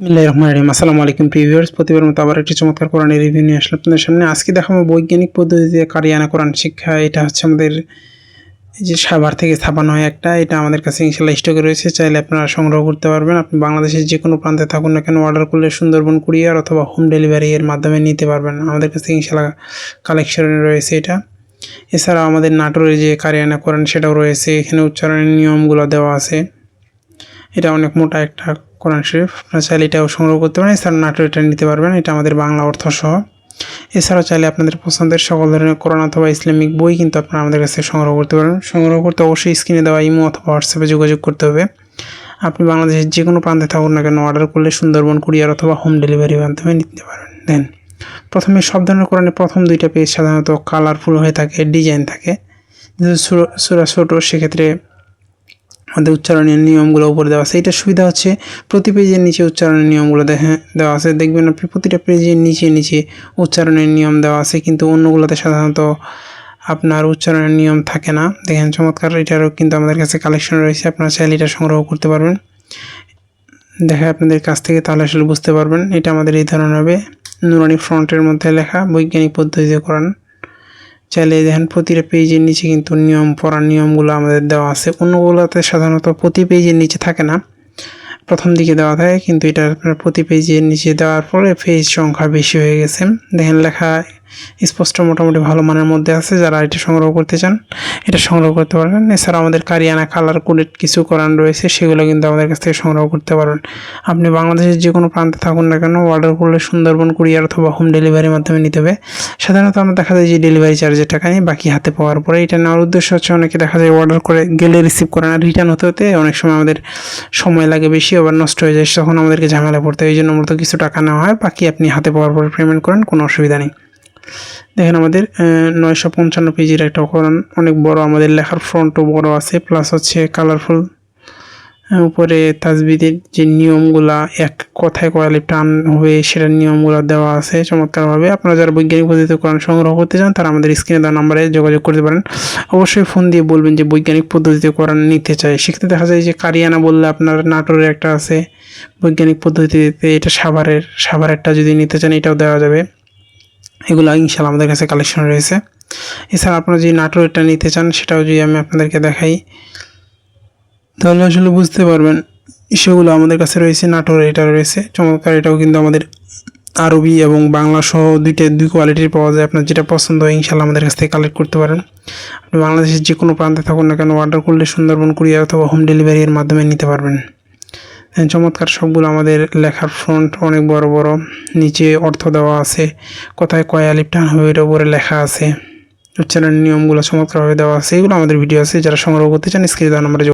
বিসমিল্লাহির রহমানির রহিম। আসসালামু আলাইকুম প্রিভিউয়ার্স প্রতিবার মতো আবার একটি চমৎকার কোরআনের রিভিউ নিয়ে আসলাম আপনাদের সামনে। আজকে দেখাবো বৈজ্ঞানিক পদ্ধতিতে কারিয়ানা কোরআন শিক্ষা। এটা হচ্ছে আমাদের যে সাভার থেকে ছাপানো হয় একটা। এটা আমাদের কাছে ইনশাল্লাহ স্টকে রয়েছে। চাইলে আপনারা সংগ্রহ করতে পারবেন। আপনি বাংলাদেশের যে কোনো প্রান্তে থাকুন না কেন অর্ডার করলে সুন্দরবন কুরিয়ার অথবা হোম ডেলিভারি এর মাধ্যমে নিতে পারবেন। আমাদের কাছে ইনশাল্লাহ কালেকশনে রয়েছে এটা। এছাড়াও আমাদের নাটোরের যে কারিয়ানা কোরআন, সেটাও রয়েছে। এখানে উচ্চারণের নিয়মগুলো দেওয়া আছে। এটা অনেক মোটা একটা কোরআন শরীফ। আপনারা চাইলে এটাও সংগ্রহ করতে পারেন, এছাড়া নাটক এটা নিতে পারবেন, এটা আমাদের বাংলা অর্থ সহ। এছাড়াও চাইলে আপনাদের পছন্দের সকল ধরনের কোরআন অথবা ইসলামিক বই কিন্তু আপনারা আমাদের কাছে সংগ্রহ করতে পারেন। সংগ্রহ করতে অবশ্যই স্ক্রিনে দেওয়া ইমো অথবা হোয়াটসঅ্যাপে যোগাযোগ করতে হবে। আপনি বাংলাদেশের যে কোনো প্রান্তে থাকুন না কেন, অর্ডার করলে সুন্দরবন কুরিয়ার অথবা হোম ডেলিভারির মাধ্যমে নিতে পারবেন দেন, প্রথমে সব ধরনের কোরআনের প্রথম দুইটা পেজ সাধারণত কালারফুল হয়ে থাকে, ডিজাইন থাকে। সুরা- সুরা ছোটো, সেক্ষেত্রে আমাদের উচ্চারণের নিয়মগুলো উপরে দেওয়া আছে। এটার সুবিধা হচ্ছে প্রতি পেজের নিচে উচ্চারণের নিয়মগুলো দেখে দেওয়া আছে। দেখবেন আপনি প্রতিটা পেজের নিচে নিচে উচ্চারণের নিয়ম দেওয়া আছে, কিন্তু অন্যগুলোতে সাধারণত আপনার উচ্চারণের নিয়ম থাকে না। দেখেন চমৎকার, এটারও কিন্তু আমাদের কাছে কালেকশন রয়েছে। আপনারা চাইলে এটা সংগ্রহ করতে পারবেন। দেখা আপনাদের কাছ থেকে, তাহলে আসলে বুঝতে পারবেন। এটা আমাদের এই ধরনের হবে। নুরানি ফ্রন্টের মধ্যে লেখা, বৈজ্ঞানিক পদ্ধতিতে করান। চাইলে দেখেন প্রতিটা পেজের নিচে কিন্তু নিয়ম, পড়ার নিয়মগুলো আমাদের দেওয়া আছে। অন্যগুলোতে সাধারণত প্রতি পেজের নিচে থাকে না। প্রথম দিকে দেওয়া থাকে, কিন্তু এটা আপনার প্রতি পেজের নিচে দেওয়ার পরে পেজ সংখ্যা বেশি হয়ে গেছে। দেখেন লেখা স্পষ্ট মোটামুটি ভালো মানের মধ্যে আছে, যারা এটা সংগ্রহ করতে চান, এটা সংগ্রহ করতে পারবেন। এছাড়া আমাদের কারিয়ানা কালার কোডেড কিছু কোরআন রয়েছে, সেগুলো কিন্তু আমাদের কাছ থেকে সংগ্রহ করতে পারবেন। আপনি বাংলাদেশের যে কোনো প্রান্তে থাকুন না কেন অর্ডার করলে সুন্দরবন, কুরিয়ার অথবা হোম ডেলিভারির মাধ্যমে নিতে হবে। সাধারণত আমরা দেখা যায় যে ডেলিভারি চার্জের টাকা নিয়ে বাকি হাতে পাওয়ার পরে। এটা নেওয়ার উদ্দেশ্য হচ্ছে অনেকে দেখা যায় অর্ডার করে গেলে রিসিভ করে না রিটার্ন হতে হতে অনেক সময় আমাদের সময় লাগে বেশি, আবার নষ্ট হয়ে যায়, তখন আমাদেরকে ঝামেলা পড়তে হয়। এই জন্য মূলত কিছু টাকা নেওয়া হয়, বাকি আপনি হাতে পাওয়ার পরে পেমেন্ট করেন, কোনো অসুবিধা নেই। দেখেন আমাদের নয়শো পঞ্চান্ন পেজের একটা কোরআন অনেক বড় আমাদের লেখার ফ্রন্টও বড় আছে প্লাস হচ্ছে কালারফুল উপরে তাজবিদের যে নিয়মগুলা, এক কথায় কয়ালি টান হয়ে সেটার নিয়মগুলো দেওয়া আছে চমৎকারভাবে। আপনারা যারা বৈজ্ঞানিক পদ্ধতিতে কোরআন সংগ্রহ করতে চান, তারা আমাদের স্ক্রিনে দেওয়া নাম্বারে যোগাযোগ করতে পারেন। অবশ্যই ফোন দিয়ে বলবেন যে বৈজ্ঞানিক পদ্ধতিতে কোরআন নিতে চাই সেক্ষেত্রে দেখা যায় যে কারিয়ানা বললে আপনার নাটোরের একটা আছে, বৈজ্ঞানিক পদ্ধতিতে এটা সাভারের, সাভারেরটা যদি নিতে চান, এটাও দেওয়া যাবে। এগুলো ইনশাল্লাহ আমাদের কাছে কালেকশন রয়েছে। এছাড়া আপনারা যদি নাটোরেরটা নিতে চান, সেটাও যদি আমি আপনাদেরকে দেখাই। তাহলে আসলে বুঝতে পারবেন সেগুলো আমাদের কাছে রয়েছে, নাটোর এটা রয়েছে। চমৎকার, এটাও কিন্তু আমাদের আরবি এবং বাংলা সহ দুইটা, দুই কোয়ালিটির পাওয়া যায়। আপনার যেটা পছন্দ হয় ইনশাল্লাহ আমাদের কাছ থেকে কালেক্ট করতে পারেন। আপনি বাংলাদেশের যে কোনো প্রান্তে থাকুন না কেন অর্ডার করলে সুন্দরবন, কুরিয়ার অথবা হোম ডেলিভারির মাধ্যমে নিতে পারবেন। চমৎকার সবগুলো আমাদের লেখার ফ্রন্ট অনেক বড় বড়। নিচে অর্থ দেওয়া আছে, কোথায় কয় আলিপ টান হবে এটা উপরে লেখা আছে। উচ্চারণের নিয়মগুলো চমৎকারভাবে দেওয়া আছে, এগুলো আমাদের ভিডিও আছে, যারা সংগ্রহ করতে চান, স্ক্রিনে দেওয়া নাম্বারে